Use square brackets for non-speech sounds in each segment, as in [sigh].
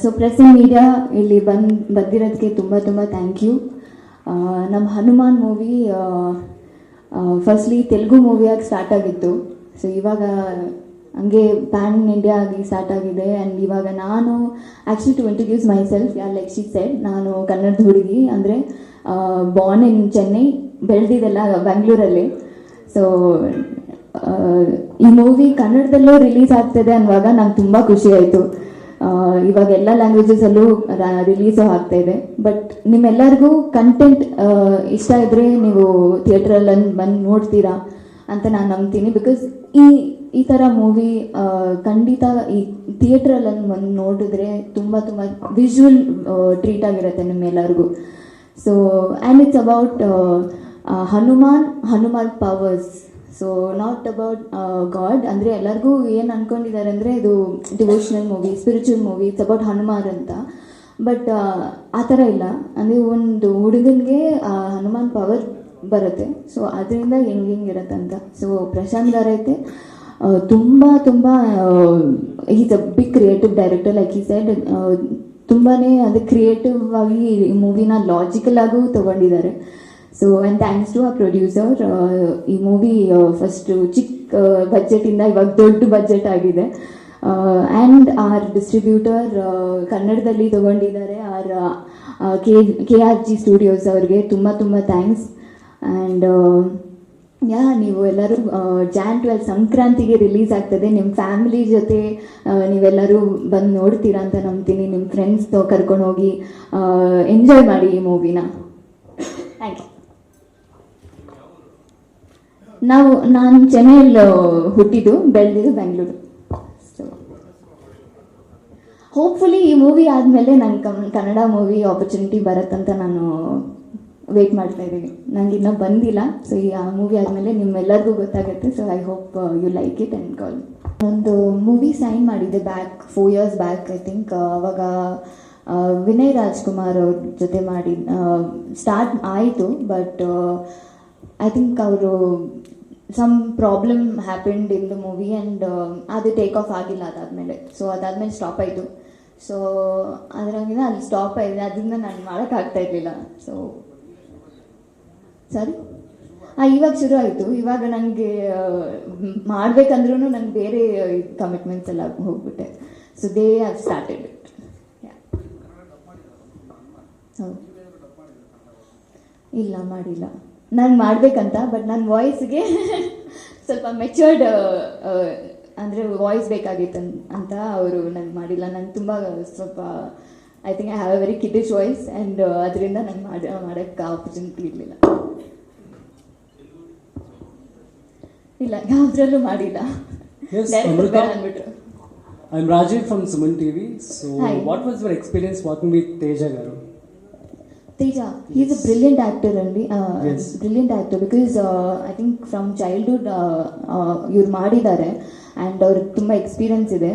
So press media ಇಲ್ಲಿ ಬಂದು, ಬಂದಿರೋದಕ್ಕೆ ತುಂಬ ತುಂಬ ಥ್ಯಾಂಕ್ ಯು ನಮ್ಮ ಹನುಮಾನ್ ಮೂವಿ ಫಸ್ಟ್ಲಿ ತೆಲುಗು ಮೂವಿಯಾಗಿ ಸ್ಟಾರ್ಟ್ ಆಗಿತ್ತು. ಸೊ ಇವಾಗ ಹಂಗೆ ಪ್ಯಾನ್ ಇಂಡಿಯಾ ಆಗಿ ಸ್ಟಾರ್ಟ್ ಆಗಿದೆ ಆ್ಯಂಡ್ ಇವಾಗ ನಾನು actually to introduce myself ಯಾರ್ ಲೈಕ್ ಶಿ ಸೆಡ್ ನಾನು ಕನ್ನಡದ ಹುಡುಗಿ ಅಂದರೆ ಬಾರ್ನ್ ಇನ್ ಚೆನ್ನೈ ಬೆಳೆದಿದ್ದೆಲ್ಲ ಬೆಂಗಳೂರಲ್ಲಿ ಸೊ ಈ ಮೂವಿ ಕನ್ನಡದಲ್ಲೂ ರಿಲೀಸ್ ಆಗ್ತಿದೆ ಅನ್ನುವಾಗ ನಂಗೆ ತುಂಬ ಖುಷಿ ಆಯಿತು. ಇವಾಗ ಎಲ್ಲ ಲ್ಯಾಂಗ್ವೇಜಸಲ್ಲೂ ರಿಲೀಸು ಆಗ್ತಾ ಇದೆ. ಬಟ್ ನಿಮ್ಮೆಲ್ಲರಿಗೂ ಕಂಟೆಂಟ್ ಇಷ್ಟ ಇದ್ದರೆ ನೀವು ಥಿಯೇಟ್ರಲ್ಲಿ ಬಂದು ನೋಡ್ತೀರಾ ಅಂತ ನಾನು ನಂಬ್ತೀನಿ. ಬಿಕಾಸ್ ಈ ಈ ಥರ ಮೂವಿ ಖಂಡಿತ ಈ ಥಿಯೇಟ್ರಲ್ಲಿ ಬಂದು ನೋಡಿದ್ರೆ ತುಂಬ ತುಂಬ ವಿಜುವಲ್ ಟ್ರೀಟ್ ಆಗಿರುತ್ತೆ ನಿಮ್ಮೆಲ್ಲರಿಗೂ. So and it's about Hanuman Hanuman powers so not about god ಅಂದರೆ ಎಲ್ಲರಿಗೂ ಏನು ಅಂದ್ಕೊಂಡಿದ್ದಾರೆ ಅಂದರೆ ಇದು devotional movie spiritual movie it's about Hanuman ಅಂತ. ಬಟ್ ಆ ಥರ ಇಲ್ಲ. ಅಂದರೆ ಒಂದು ಹುಡುಗನಿಗೆ ಹನುಮಾನ್ ಪವರ್ ಬರುತ್ತೆ. ಸೊ ಅದರಿಂದ ಹೆಂಗೆ ಹೆಂಗೆ ಅಂತ. ಸೊ ಪ್ರಶಾಂತ್ ಗಾರ್ ಐತೆ. ತುಂಬ ತುಂಬ is a big creative director like ಈ ಸೈಡ್ ತುಂಬಾ ಅಂದರೆ ಕ್ರಿಯೇಟಿವ್ ಆಗಿ ಈ ಮೂವಿನ ಲಾಜಿಕಲ್ ಆಗೂ ತೊಗೊಂಡಿದ್ದಾರೆ. ಸೊ ಆ್ಯಂಡ್ ಥ್ಯಾಂಕ್ಸ್ ಟು ಆ ಪ್ರೊಡ್ಯೂಸರ್ ಈ ಮೂವಿ ಫಸ್ಟು ಚಿಕ್ಕ ಬಜೆಟಿಂದ ಇವಾಗ ದೊಡ್ಡ ಬಜೆಟ್ ಆಗಿದೆ. ಆ್ಯಂಡ್ ಆರ್ ಡಿಸ್ಟ್ರಿಬ್ಯೂಟರ್ ಕನ್ನಡದಲ್ಲಿ ತೊಗೊಂಡಿದ್ದಾರೆ. R K K R G studios ಅವ್ರಿಗೆ ತುಂಬ ತುಂಬ ಥ್ಯಾಂಕ್ಸ್ ಆ್ಯಂಡ್ ಯಾ, ನೀವು ಎಲ್ಲರೂ ಜಾನ್ ಟ್ವೆಲ್ ಸಂಕ್ರಾಂತಿಗೆ ರಿಲೀಸ್ ಆಗ್ತದೆ. ನಿಮ್ಮ ಫ್ಯಾಮಿಲಿ ಜೊತೆ ನೀವೆಲ್ಲರೂ ಬಂದು ನೋಡ್ತೀರಾ ಅಂತ ನಂಬ್ತೀನಿ. ನಿಮ್ಮ ಫ್ರೆಂಡ್ಸ್ ಕರ್ಕೊಂಡು ಹೋಗಿ ಎಂಜಾಯ್ ಮಾಡಿ ಈ ಮೂವಿನ ಥ್ಯಾಂಕ್ ಯು ನಾವು, ನಾನು ಚೆನ್ನೈಯಲ್ಲಿ ಹುಟ್ಟಿದ್ದು ಬೆಳೆದಿದ್ದು ಬೆಂಗಳೂರು. ಸೊ ಹೋಪ್ಫುಲಿ ಈ ಮೂವಿ ಆದಮೇಲೆ ನಂಗೆ ಕಮ್ ಕನ್ನಡ ಮೂವಿ ಆಪರ್ಚುನಿಟಿ ಬರುತ್ತಂತ ನಾನು ವೇಟ್ ಮಾಡ್ತಾ ಇದ್ದೀನಿ. ನಂಗೆ ಇನ್ನೂ ಬಂದಿಲ್ಲ. ಸೊ ಈ ಆ ಮೂವಿ ಆದಮೇಲೆ ನಿಮ್ಮೆಲ್ಲರಿಗೂ ಗೊತ್ತಾಗುತ್ತೆ. So I hope you like it and call ಒಂದು ಮೂವಿ ಸೈನ್ ಮಾಡಿದ್ದೆ back four years back I think ಅವಾಗ ವಿನಯ್ ರಾಜ್ಕುಮಾರ್ ಅವ್ರ ಜೊತೆ ಮಾಡಿ ಸ್ಟಾರ್ಟ್ ಆಯಿತು ಬಟ್ ಐ ಥಿಂಕ್ ಅವರು some problem happened in the movie and ಅದು ಟೇಕ್ ಆಫ್ ಆಗಿಲ್ಲ ಅದಾದಮೇಲೆ. ಸೊ ಅದಾದಮೇಲೆ ಸ್ಟಾಪ್ ಆಯಿತು. ಸೊ ಅದರಂಗಿಂದ ಅಲ್ಲಿ ಸ್ಟಾಪ್ ಆಗಿದೆ. ಅದರಿಂದ ನಾನು ಮಾಡೋಕ್ಕಾಗ್ತಾ ಇರಲಿಲ್ಲ. ಸೊ ಸರಿ ಹಾಂ ಇವಾಗ ಶುರು ಆಯಿತು. ಇವಾಗ ನನಗೆ ಮಾಡಬೇಕಂದ್ರೂ ನಂಗೆ ಬೇರೆ ಕಮಿಟ್ಮೆಂಟ್ಸ್ ಎಲ್ಲ ಹೋಗ್ಬಿಟ್ಟೆ. So they have started it ಇಲ್ಲ, ಮಾಡಿಲ್ಲ. ನಾನು ಮಾಡಬೇಕಂತ ಬಟ್ ನನ್ನ ವಾಯ್ಸ್ಗೆ [laughs] ಸ್ವಲ್ಪ ಮೆಚೂರ್ಡ್ ಅಂದರೆ ವಾಯ್ಸ್ ಬೇಕಾಗಿತ್ತು ಅಂತ ಅವರು ನಂಗೆ ಮಾಡಿಲ್ಲ ನಾನು ತುಂಬ ಸ್ವಲ್ಪ I think I have a very kiddish voice and ಅದರಿಂದ ನಂಗೆ ಮಾಡಿ ಮಾಡೋಕ್ಕೆ ಆಪರ್ಚುನಿಟಿ ಇರಲಿಲ್ಲ ಇಲ್ಲ ಯಾವುದ್ರಲ್ಲೂ ಮಾಡಿಲ್ಲ ಅಂದ್ಬಿಟ್ರು I'm Rajiv from Suman TV. So, Hi. what was your experience working with Teja Garu? Teja is a brilliant actor Uh, Yes. Brilliant actor because I think from childhood ಇವ್ರು ಮಾಡಿದ್ದಾರೆ ಆ್ಯಂಡ್ ಅವ್ರಿಗೆ ತುಂಬ experience ಇದೆ.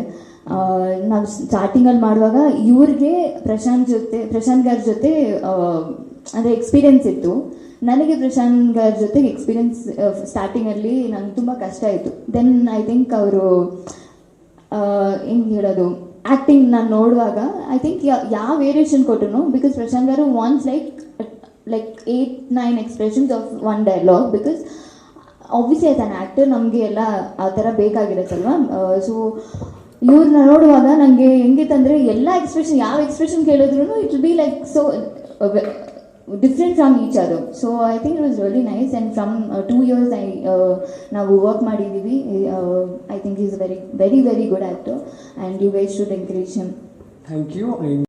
ನಾವು ಸ್ಟಾರ್ಟಿಂಗಲ್ಲಿ ಮಾಡುವಾಗ ಇವ್ರಿಗೆ ಪ್ರಶಾಂತ್ ಜೊತೆ ಪ್ರಶಾಂತ್ ಗಾರ್ ಜೊತೆ ಅಂದರೆ ಎಕ್ಸ್ಪೀರಿಯನ್ಸ್ ಇತ್ತು. ನನಗೆ ಪ್ರಶಾಂತ್ ಗಾರ್ ಜೊತೆ ಎಕ್ಸ್ಪೀರಿಯನ್ಸ್ ಸ್ಟಾರ್ಟಿಂಗಲ್ಲಿ ನಂಗೆ ತುಂಬ ಕಷ್ಟ ಆಯಿತು. ದೆನ್ ಐ ಥಿಂಕ್ ಅವರು ಹೆಂಗೆ ಹೇಳೋದು? ಆ್ಯಕ್ಟಿಂಗ್ ನಾನು ನೋಡುವಾಗ ಐ ಥಿಂಕ್ ಯಾವ ವೇರಿಯೇಷನ್ ಕೊಟ್ಟರು because Prashanth garu once like like eight nine expressions of one dialogue because obviously as an actor ನಮಗೆ ಎಲ್ಲ ಆ ಥರ ಬೇಕಾಗಿರುತ್ತಲ್ವಾ? ಸೊ ಇವ್ರನ್ನ ನೋಡುವಾಗ ನನಗೆ ಹೆಂಗಿತ್ತಂದರೆ ಎಲ್ಲ ಎಕ್ಸ್ಪ್ರೆಷನ್ ಯಾವ ಎಕ್ಸ್ಪ್ರೆಷನ್ ಕೇಳಿದ್ರು it be like so different from each ಅದು so I think it was really nice and from two years I ನಾವು ವರ್ಕ್ ಮಾಡಿದ್ದೀವಿ I think is very very very good actor and you guys should encourage him Thank you. And